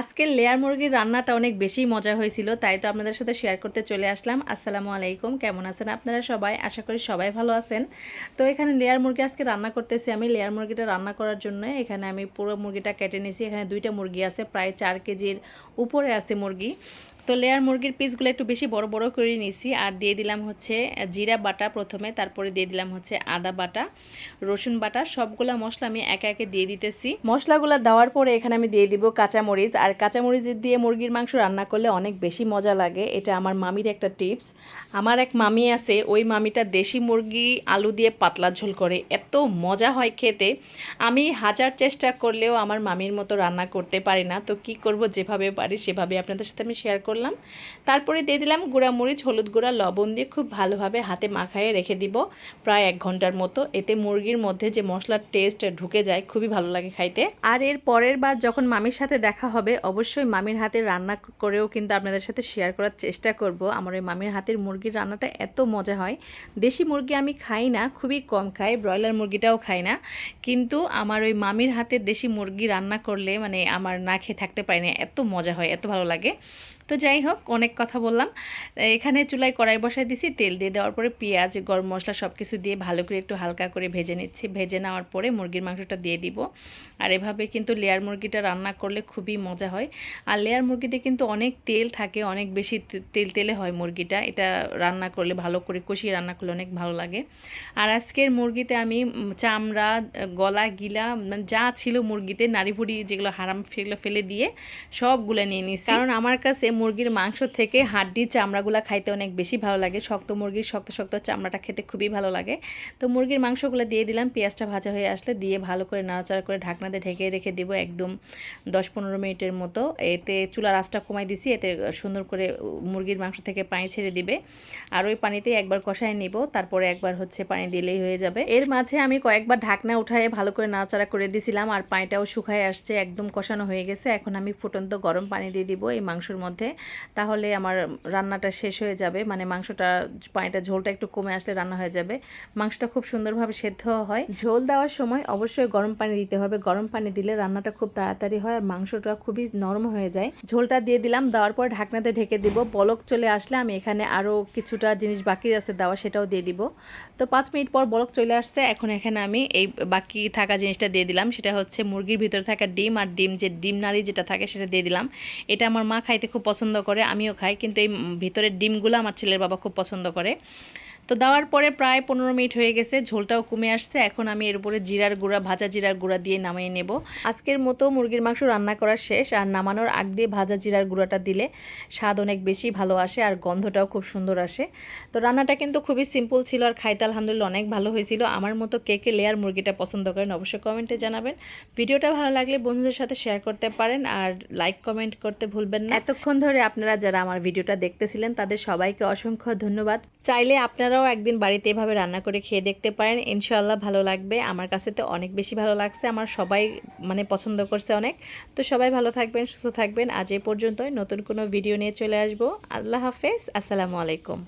আজকের লেয়ার মুরগির রান্নাটা অনেক বেশি মজা হয়েছিল, তাই তো আপনাদের সাথে শেয়ার করতে চলে আসলাম। আসসালামু আলাইকুম, কেমন আছেন আপনারা সবাই? আশা করি সবাই ভালো আছেন। তো এখানে লেয়ার মুরগি আজকে রান্না করতেছি আমি। লেয়ার মুরগিটা রান্না করার জন্য এখানে আমি পুরো মুরগিটা কেটে নিয়েছি। এখানে দুইটা মুরগি আছে, প্রায় চার কেজির উপরে আছে মুরগি। তো লেয়ার মুরগির পিসগুলো একটু বেশি বড় বড় করে নিয়েছি। আর দিয়ে দিলাম হচ্ছে জিরা বাটা প্রথমে, তারপরে দিয়ে দিলাম হচ্ছে আদা বাটা, রসুন বাটা, সবগুলা মশলা আমি একে একে দিয়ে দিতেছি। মশলাগুলো দেওয়ার পরে এখানে আমি দিয়ে দিব কাঁচামরিচ। আর কাঁচামরিচ দিয়ে মুরগির মাংস রান্না করলে অনেক বেশি মজা লাগে। এটা আমার মামির একটা টিপস আমার এক মামি আছে, ওই মামিটা দেশি মুরগি আলু দিয়ে পাতলা ঝোল করে। এত মজা হয় খেতে। আমি হাজার চেষ্টা করলেও আমার মামির মতো রান্না করতে পারি না। তো কি করব যেভাবে পারি সেভাবে আপনাদের সাথে আমি শেয়ার করলাম। তারপরে দিয়ে দিলাম গুঁড়া মরিচ, হলুদ গুঁড়া, লবণ দিয়ে খুব ভালোভাবে হাতে মাখায়ে রেখে দিব প্রায় এক ঘণ্টার মতো। এতে মুরগির মধ্যে যে মশলার টেস্ট ঢুকে যায়, খুবই ভালো লাগে খাইতে। আর এর পরের বার যখন মামির সাথে দেখা হবে, অবশ্যই মামির হাতে রান্না করেও কিন্তু আপনাদের সাথে শেয়ার করার চেষ্টা করব। আমার ওই মামির হাতের মুরগির রান্নাটা এত মজা হয়। দেশি মুরগি আমি খাই না, খুবই কম খাই, ব্রয়লার মুরগিটাও খাই না। কিন্তু আমার ওই মামির হাতের দেশি মুরগি রান্না করলে মানে আমার না খেয়ে থাকতে পারি না, এত মজা হয়, এত ভালো লাগে। তো যাই হোক, অনেক কথা বললাম। এখানে চুলায় কড়াই বসাই দিছি, তেল দিয়ে দেওয়ার পরে পেঁয়াজ, গরম মশলা সব কিছু দিয়ে ভালো করে একটু হালকা করে ভেজে নিচ্ছি। ভেজে নেওয়ার পরে মুরগির মাংসটা দিয়ে দিব। আর এভাবে কিন্তু লেয়ার মুরগিটা রান্না করলে খুবই মজা হয়। আর লেয়ার মুরগিতে কিন্তু অনেক তেল থাকে, অনেক বেশি তেল তেলে হয় মুরগিটা। এটা রান্না করলে, ভালো করে কষিয়ে রান্না করলে অনেক ভালো লাগে। আর আজকের মুরগিতে আমি চামড়া, গলা, গিলা মানে যা ছিল মুরগিতে, নাড়িভুড়ি যেগুলো হারাম সেগুলো ফেলে দিয়ে সবগুলো নিয়ে নিচ্ছি কারণ আমার কাছে মুরগির মাংস থেকে হাড্ডি, চামড়াগুলো খাইতে অনেক বেশি ভালো লাগে। শক্ত মুরগির শক্ত শক্ত চামড়াটা খেতে খুবই ভালো লাগে। তো মুরগির মাংসগুলো দিয়ে দিলাম, পেঁয়াজটা ভাজা হয়ে আসলে দিয়ে ভালো করে নাড়াচাড়া করে ঢাকনা দিয়ে ঢেকে রেখে দিব একদম দশ পনেরো মিনিটের মতো। এতে চুলার আঁচটা কমাই দিছি, এতে সুন্দর করে মুরগির মাংস থেকে পানি ছেড়ে দিবে। আর ওই পানিতে একবার কষায় নিব, তারপরে একবার হচ্ছে পানি দিলেই হয়ে যাবে। এর মাঝে আমি কয়েকবার ঢাকনা উঠায় ভালো করে নাড়াচাড়া করে দিছিলাম, আর পানিটাও শুকায় আসছে, একদম কষানো হয়ে গেছে। এখন আমি ফুটন্ত গরম পানি দিয়ে দিব এই মাংসর মধ্যে। তাহলে আমার রান্নাটা শেষ হয়ে যাবে। মানে মাংসটা, পানিটা, ঝোলটা একটু কমে আসলে রান্না হয়ে যাবে। মাংসটা খুব সুন্দরভাবে সেদ্ধ হয়। ঝোল দেওয়ার সময় অবশ্যই গরম পানি দিতে হবে। গরম পানি দিলে রান্নাটা খুব তাড়াতাড়ি হয় আর মাংসটা খুবই নরম হয়ে যায়। ঝোলটা দিয়ে দিলাম, দেওয়ার পর ঢাকনাতে ঢেকে দিব। বলক চলে আসলে আমি এখানে আরও কিছুটা জিনিস বাকি আছে, দেওয়া সেটাও দিয়ে দিব। তো পাঁচ মিনিট পর বলক চলে আসছে। এখন এখানে আমি এই বাকি থাকা জিনিসটা দিয়ে দিলাম। সেটা হচ্ছে মুরগির ভিতরে থাকা ডিম আর ডিম, যে ডিম নাড়ি যেটা থাকে সেটা দিয়ে দিলাম। এটা আমার মা খাইতে খুব পছন্দ করে আমিও খাই। কিন্তু এই ভিতরের ডিমগুলো আমার ছেলের বাবা খুব পছন্দ করে। তো দেওয়ার পরে প্রায় পনেরো মিনিট হয়ে গেছে ঝোলটাও কমে আসছে। এখন আমি এর উপরে জিরার গুঁড়া ভাজা জিরার গুঁড়া দিয়ে নামিয়ে নেব। আজকের মতো মুরগির মাংস রান্না করা শেষ আর নামানোর আগ দিয়ে ভাজা জিরার গুঁড়াটা দিলে স্বাদ অনেক বেশি ভালো আসে আর গন্ধটাও খুব সুন্দর আসে। তো রান্নাটা কিন্তু খুবই সিম্পল ছিল আর খাইতে আলহামদুলিল্লাহ অনেক ভালো হয়েছিল। আমার মতো কে কে লেয়ার মুরগিটা পছন্দ করেন অবশ্যই কমেন্টে জানাবেন। ভিডিওটা ভালো লাগলে বন্ধুদের সাথে শেয়ার করতে পারেন আর লাইক কমেন্ট করতে ভুলবেন না। এতক্ষণ ধরে আপনারা যারা আমার ভিডিওটা দেখতেছিলেন তাদের সবাইকে অসংখ্য ধন্যবাদ। চাইলে আপনারাও একদিন বাড়িতে এভাবে রান্না করে খেয়ে দেখতে পারেন। ইনশাল্লাহ ভালো লাগবে। আমার কাছে তো অনেক বেশি ভালো লাগছে। আমার সবাই মানে পছন্দ করছে অনেক। তো সবাই ভালো থাকবেন, সুস্থ থাকবেন। আজ এ পর্যন্তই। নতুন কোনো ভিডিও নিয়ে চলে আসব। আল্লাহ হাফেজ। আসসালামু আলাইকুম।